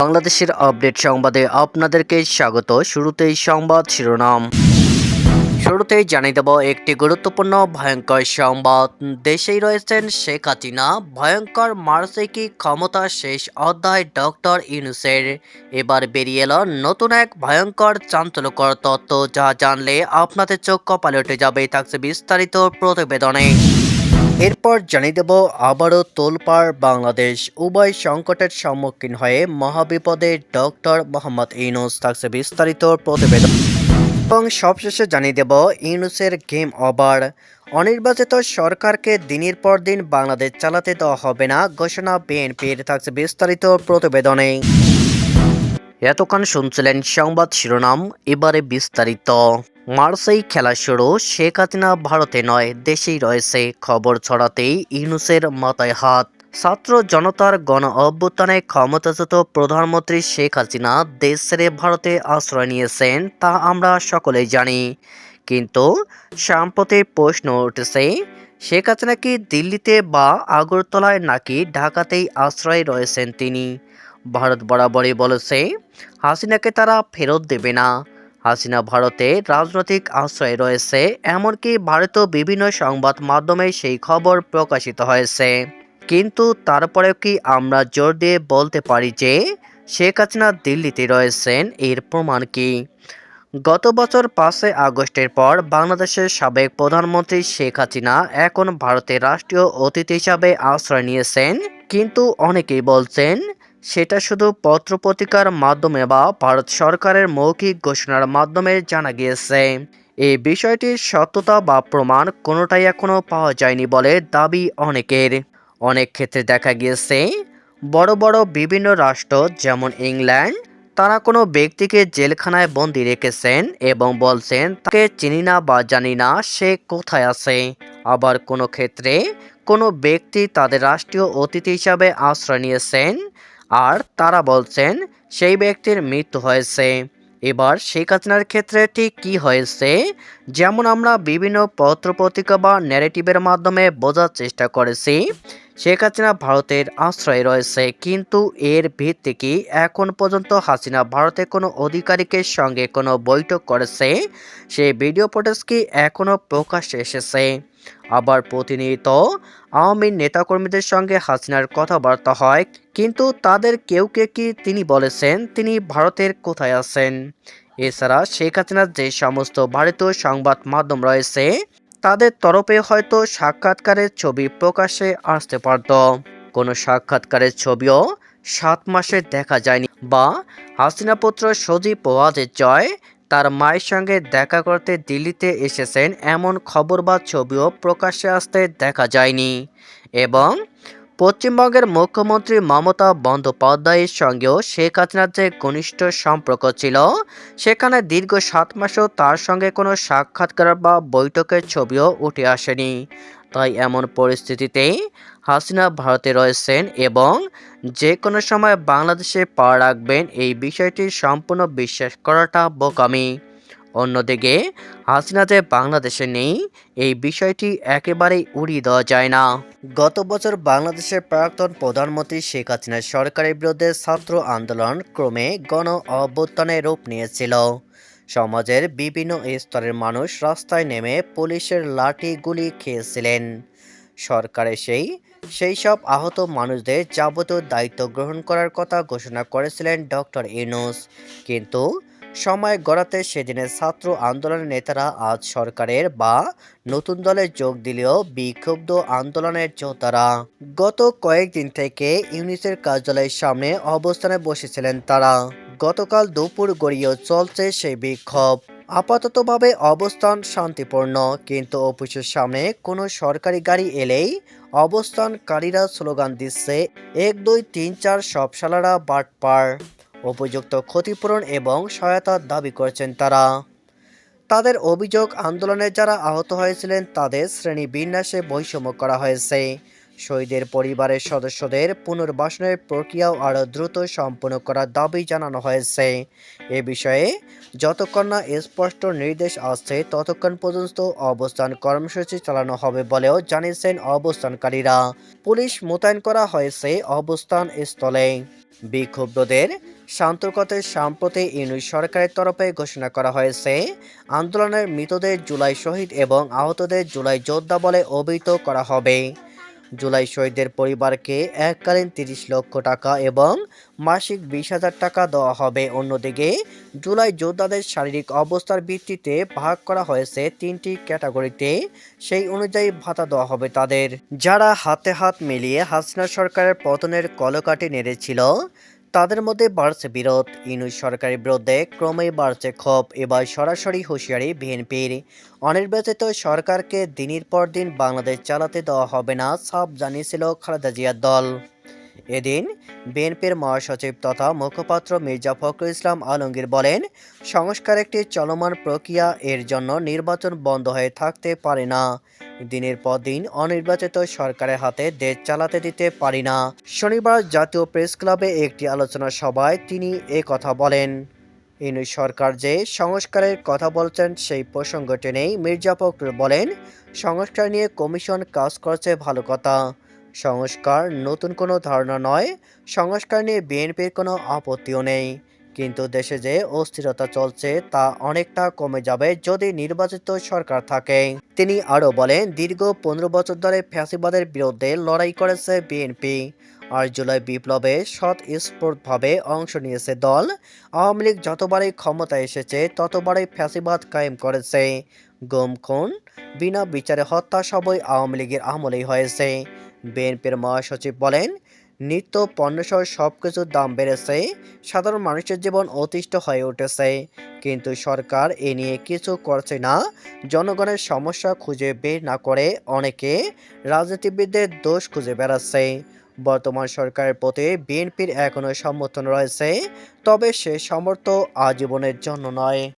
বাংলাদেশের আপডেট সংবাদে আপনাদেরকে স্বাগত। শুরুতেই সংবাদ শিরোনাম। শুরুতেই জানিয়ে দেব একটি গুরুত্বপূর্ণ ভয়ঙ্কর সংবাদ। দেশেই রয়েছেন শেখ হাসিনা। ভয়ঙ্কর মার্সিকি ক্ষমতা শেষ অধ্যায় ডক্টর ইউনুসের। এবার বেরিয়ে এলো নতুন এক ভয়ঙ্কর চাঞ্চল্যকর তত্ত্ব যা জানলে আপনাদের চোখ কপালে উঠে যাবে। থাকছে বিস্তারিত প্রতিবেদনে। এরপর জানিয়ে দেব, আবারও তোলপাড় বাংলাদেশ। উভয় সংকটের সম্মুখীন হয়ে মহাবিপদে ডক্টর মোহাম্মদ ইউনুস থাকছে বিস্তারিত প্রতিবেদন। এবং সবশেষে জানিয়ে দেব, ইউনুসের গেম ওভার। অনির্বাচিত সরকারকে দিনের পর দিন বাংলাদেশ চালাতে দেওয়া হবে না, ঘোষণা বিএনপির থাকছে বিস্তারিত প্রতিবেদনে। এতক্ষণ শুনছিলেন সংবাদ শিরোনাম, এবারে বিস্তারিত। মার্সেই খেলা শুরু, শেখ হাসিনা ভারতে নয়, দেশেই রয়েছে। খবর ছড়াতেই ইউনুসের মাথায় হাত। ছাত্র জনতার গণ অভ্যুত্থানে ক্ষমতাচ্যুত প্রধানমন্ত্রী শেখ হাসিনা দেশ ছেড়ে ভারতে আশ্রয় নিয়েছেন, তা আমরা সকলেই জানি। কিন্তু সাম্প্রতিক প্রশ্ন উঠেছে, শেখ হাসিনা কি দিল্লিতে বা আগরতলায় নাকি ঢাকাতেই আশ্রয় রয়েছেন তিনি? ভারত বরাবরই বলেছে, হাসিনাকে তারা ফেরত দেবে না। হাসিনা ভারতে রাজনৈতিক আশ্রয় রয়েছে, এমনকি ভারতীয় বিভিন্ন সংবাদ মাধ্যমে সেই খবর প্রকাশিত হয়েছে। কিন্তু তারপরেও কি আমরা জোর দিয়ে বলতে পারি যে শেখ হাসিনা দিল্লিতে রয়েছেন, এর প্রমাণ কি? গত বছর পাঁচই আগস্টের পর বাংলাদেশের সাবেক প্রধানমন্ত্রী শেখ হাসিনা এখন ভারতের রাষ্ট্রীয় অতিথি হিসাবে আশ্রয় নিয়েছেন, কিন্তু অনেকেই বলছেন সেটা শুধু পত্রপত্রিকার মাধ্যমে বা ভারত সরকারের মৌখিক ঘোষণার মাধ্যমে জানা গিয়েছে। এই বিষয়টির সত্যতা বা প্রমাণ কোনোটাই এখনও পাওয়া যায়নি বলে দাবি অনেকের। অনেক ক্ষেত্রে দেখা গিয়েছে, বড় বড় বিভিন্ন রাষ্ট্র যেমন ইংল্যান্ড, তারা কোনো ব্যক্তিকে জেলখানায় বন্দি রেখেছেন এবং বলছেন, তাকে চিনি না বা জানি না, সে কোথায় আছে? আবার কোনো ক্ষেত্রে কোনো ব্যক্তি তাদের রাষ্ট্রীয় অতিথি হিসাবে আশ্রয় নিয়েছেন আর তারা বলছেন, সেই ব্যক্তির মৃত্যু হয়েছে। এবার সেই হাসিনার ক্ষেত্রে ঠিক কী হয়েছে? যেমন আমরা বিভিন্ন পত্রপত্রিকা বা ন্যারেটিভের মাধ্যমে বোঝার চেষ্টা করেছি। শেখ হাসিনা ভারতের আশ্রয়ে রয়েছে, কিন্তু এর ভিত্তি কি? এখন পর্যন্ত হাসিনা ভারতে কোনো অধিকারিকের সঙ্গে কোনো বৈঠক করেছে? সেই ভিডিও ফুটেজ কি এখনও প্রকাশ্যে এসেছে? আবার প্রতিনিয়ত আওয়ামী নেতাকর্মীদের সঙ্গে হাসিনার কথাবার্তা হয়, কিন্তু তাদের কেউ কে কি তিনি বলেছেন তিনি ভারতের কোথায় আছেন? এছাড়া শেখ হাসিনার যে সমস্ত ভারতীয় সংবাদ মাধ্যম রয়েছে তাদের তরফে হয়তো সাক্ষাৎকারের ছবি প্রকাশে আসতে পারত। কোনো সাক্ষাৎকারের ছবিও সাত মাসে দেখা যায়নি বা হাসিনাপুত্র সজীব ওয়াজের জয় তার মায়ের সঙ্গে দেখা করতে দিল্লিতে এসেছেন এমন খবর বা ছবিও প্রকাশ্যে আসতে দেখা যায়নি। এবং পশ্চিমবঙ্গের মুখ্যমন্ত্রী মমতা বন্দ্যোপাধ্যায়ের সঙ্গেও শেখ হাসিনার যে ঘনিষ্ঠ সম্পর্ক ছিল, সেখানে দীর্ঘ সাত মাসও তার সঙ্গে কোনো সাক্ষাৎকার বা বৈঠকের ছবিও উঠে আসেনি। তাই এমন পরিস্থিতিতে হাসিনা ভারতে রয়েছেন এবং যে কোনো সময় বাংলাদেশে পা রাখবেন এই বিষয়টি সম্পূর্ণ বিশ্বাস করাটা বোকামি। অন্যদিকে হাসিনা যে বাংলাদেশে নেই, এই বিষয়টি একেবারেই উড়িয়ে দেওয়া যায় না। গত বছর বাংলাদেশের প্রাক্তন প্রধানমন্ত্রী শেখ হাসিনার সরকারের বিরুদ্ধে ছাত্র আন্দোলন ক্রমে গণ অভ্যুত্থানে রূপ নিয়েছিল। সমাজের বিভিন্ন স্তরের মানুষ রাস্তায় নেমে পুলিশের লাঠি গুলি খেয়েছিলেন। সরকারের সেই সেই সব আহত মানুষদের যাবতীয় দায়িত্ব গ্রহণ করার কথা ঘোষণা করেছিলেন ডক্টর ইউনুস। কিন্তু সময় গড়াতে সেদিনের ছাত্র আন্দোলনের নেতারা আজ সরকারের বা নতুন দলে যোগ দিলেও বিক্ষুব্ধ আন্দোলনের যোদ্ধারা। গত কয়েকদিন থেকে ইউনিসের কার্যালয়ের সামনে অবস্থানে বসেছিলেন তারা। গতকাল দুপুর গড়িয়েও চলছে সেই বিক্ষোভ। আপাততভাবে অবস্থান শান্তিপূর্ণ, কিন্তু অফিসের সামনে কোনো সরকারি গাড়ি এলেই অবস্থানকারীরা স্লোগান দিচ্ছে, এক, দুই, তিন, চার সব সালারা বাটপার। উপযুক্ত ক্ষতিপূরণ এবং সহায়তার দাবি করেছেন তারা। তাদের অভিযোগ, আন্দোলনে যারা আহত হয়েছিলেন, তাদের শ্রেণি বিন্যাসে বৈষম্য করা হয়েছে। শহীদের পরিবারের সদস্যদের পুনর্বাসনের প্রক্রিয়াও আরও দ্রুত সম্পন্ন করার দাবি জানানো হয়েছে। এ বিষয়ে যতক্ষণ না স্পষ্ট নির্দেশ আসছে, ততক্ষণ পর্যন্ত অবস্থান কর্মসূচি চালানো হবে বলেও জানিয়েছেন অবস্থানকারীরা। পুলিশ মোতায়েন করা হয়েছে অবস্থান স্থলে। বিক্ষুব্ধদের কথায় সম্প্রতি ইউনিট সরকারের তরফে ঘোষণা করা হয়েছে, আন্দোলনের মৃতদের জুলাই শহীদ এবং আহতদের জুলাই যোদ্ধা বলে অভিহিত করা হবে। জুলাই শহীদদের পরিবারকে এককালীন তিরিশ লক্ষ টাকা এবং মাসিক বিশ হাজার টাকা দেওয়া হবে। অন্যদিকে, জুলাই যোদ্ধাদের শারীরিক অবস্থার ভিত্তিতে ভাগ করা হয়েছে তিনটি ক্যাটাগরিতে। সেই অনুযায়ী ভাতা দেওয়া হবে তাদের। যারা হাতে হাত মিলিয়ে হাসিনা সরকারের পতনের কলকাটি নেড়েছিল তাদের মধ্যে বাড়ছে বিরোধ। ইনু সরকারের বিরুদ্ধে ক্রমেই বাড়ছে ক্ষোভ, এবার সরাসরি হুঁশিয়ারি বিএনপির। অনির্বাচিত সরকারকে দিনের পর দিন বাংলাদেশ চালাতে দেওয়া হবে না সব জানিয়েছিল খালেদা জিয়ার দল। এদিন বিএনপির মহাসচিব তথা মুখপাত্র মির্জা ফখরুল ইসলাম আলমগীর বলেন, সংস্কার একটি চলমান প্রক্রিয়া, এর জন্য নির্বাচন বন্ধ হয়ে থাকতে পারে না। দিনের পর দিন অনির্বাচিত সরকারের হাতে দেশ চালাতে দিতে পারি না। শনিবার জাতীয় প্রেস ক্লাবে একটি আলোচনা সভায় তিনি এ কথা বলেন। ইনু সরকার যে সংস্কারের কথা বলছেন সেই প্রসঙ্গ টেনেই মির্জা ফখরুল বলেন, সংস্কার নিয়ে কমিশন কাজ করছে ভালো কথা। সংস্কার নতুন কোনো ধারণা নয়, সংস্কার নিয়ে বিএনপির কোনো আপত্তিও নেই। কিন্তু দেশে যে অস্থিরতা চলছে তা অনেকটা কমে যাবে যদি নির্বাচিত সরকার থাকে। তিনি আরও বলেন, দীর্ঘ পনেরো বছর ধরে ফ্যাসিবাদের বিরুদ্ধে লড়াই করেছে বিএনপি। আর জুলাই বিপ্লবে স্বতঃস্ফূর্তভাবে অংশ নিয়েছে দল। আওয়ামী লীগ যতবারই ক্ষমতায় এসেছে, ততবারই ফ্যাসিবাদ কায়েম করেছে। গুম, খুন, বিনা বিচারে হত্যা সবই আওয়ামী লীগের আমলেই হয়েছে। বিএনপির মহাসচিব বলেন, নিত্য পণ্যসহ সব কিছুর দাম বেড়েছে, সাধারণ মানুষের জীবন অতিষ্ঠ হয়ে উঠেছে। কিন্তু সরকার এ নিয়ে কিছু করছে না, জনগণের সমস্যা খুঁজে বের না করে অনেকে রাজনীতিবিদদের দোষ খুঁজে বেড়াচ্ছে। বর্তমান সরকারের প্রতি বিএনপির এখনও সমর্থন রয়েছে, তবে সে সমর্থ আজীবনের জন্য নয়।